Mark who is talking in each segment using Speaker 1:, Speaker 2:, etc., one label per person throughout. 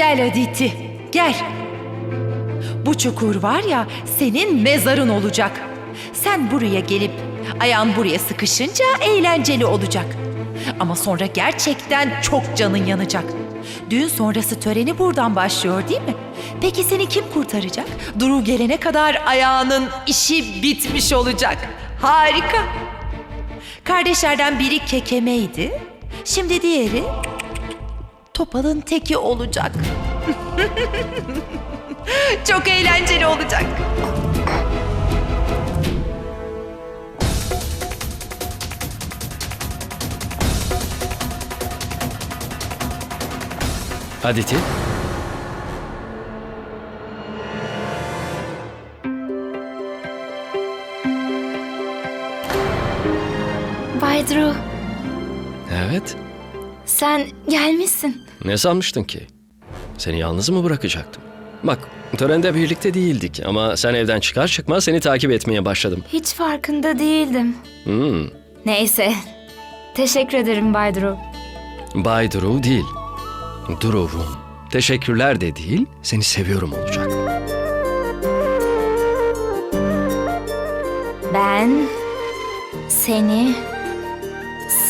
Speaker 1: Gel Aditi, gel. Bu çukur var ya senin mezarın olacak. Sen buraya gelip ayağın buraya sıkışınca eğlenceli olacak. Ama sonra gerçekten çok canın yanacak. Düğün sonrası töreni buradan başlıyor değil mi? Peki seni kim kurtaracak? Duru gelene kadar ayağının işi bitmiş olacak. Harika. Kardeşlerden biri kekemeydi. Şimdi diğeri topalın teki olacak. Çok eğlenceli olacak.
Speaker 2: Aditi,
Speaker 3: Bay Drew,
Speaker 2: evet.
Speaker 3: Sen gelmişsin.
Speaker 2: Ne sanmıştın ki? Seni yalnız mı bırakacaktım? Bak, törende birlikte değildik ama sen evden çıkar çıkmaz seni takip etmeye başladım.
Speaker 3: Hiç farkında değildim.
Speaker 2: Hmm,
Speaker 3: Neyse. Teşekkür ederim Bay Drew.
Speaker 2: Bay Drew değil. Drew'um. Teşekkürler de değil, seni seviyorum olacak.
Speaker 3: Ben seni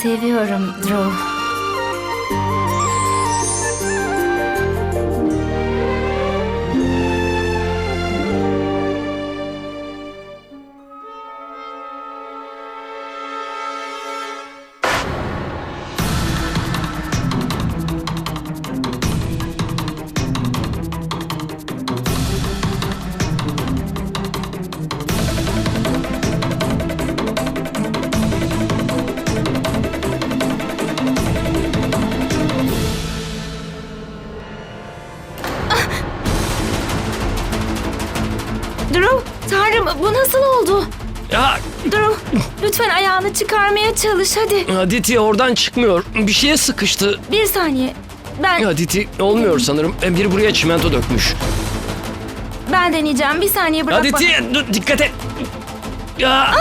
Speaker 3: seviyorum Drew. Drew, Tanrım bu nasıl oldu?
Speaker 2: Ya,
Speaker 3: Drew, lütfen ayağını çıkarmaya çalış hadi.
Speaker 2: Aditi oradan çıkmıyor. Bir şeye sıkıştı.
Speaker 3: Bir saniye. Ben
Speaker 2: Aditi olmuyor sanırım. E, Biri buraya çimento dökmüş.
Speaker 3: ben deneyeceğim. Bir saniye.
Speaker 2: Aditi, dur, dikkat et. Ya.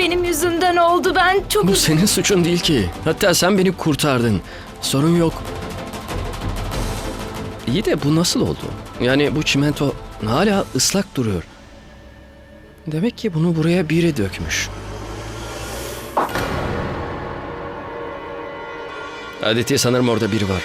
Speaker 3: Benim yüzümden oldu. Ben çok
Speaker 2: Bu senin suçun değil ki. Hatta sen beni kurtardın. Sorun yok. İyi de bu nasıl oldu? Yani bu çimento hala ıslak duruyor. Demek ki bunu buraya biri dökmüş. Aditi sanırım orada biri var.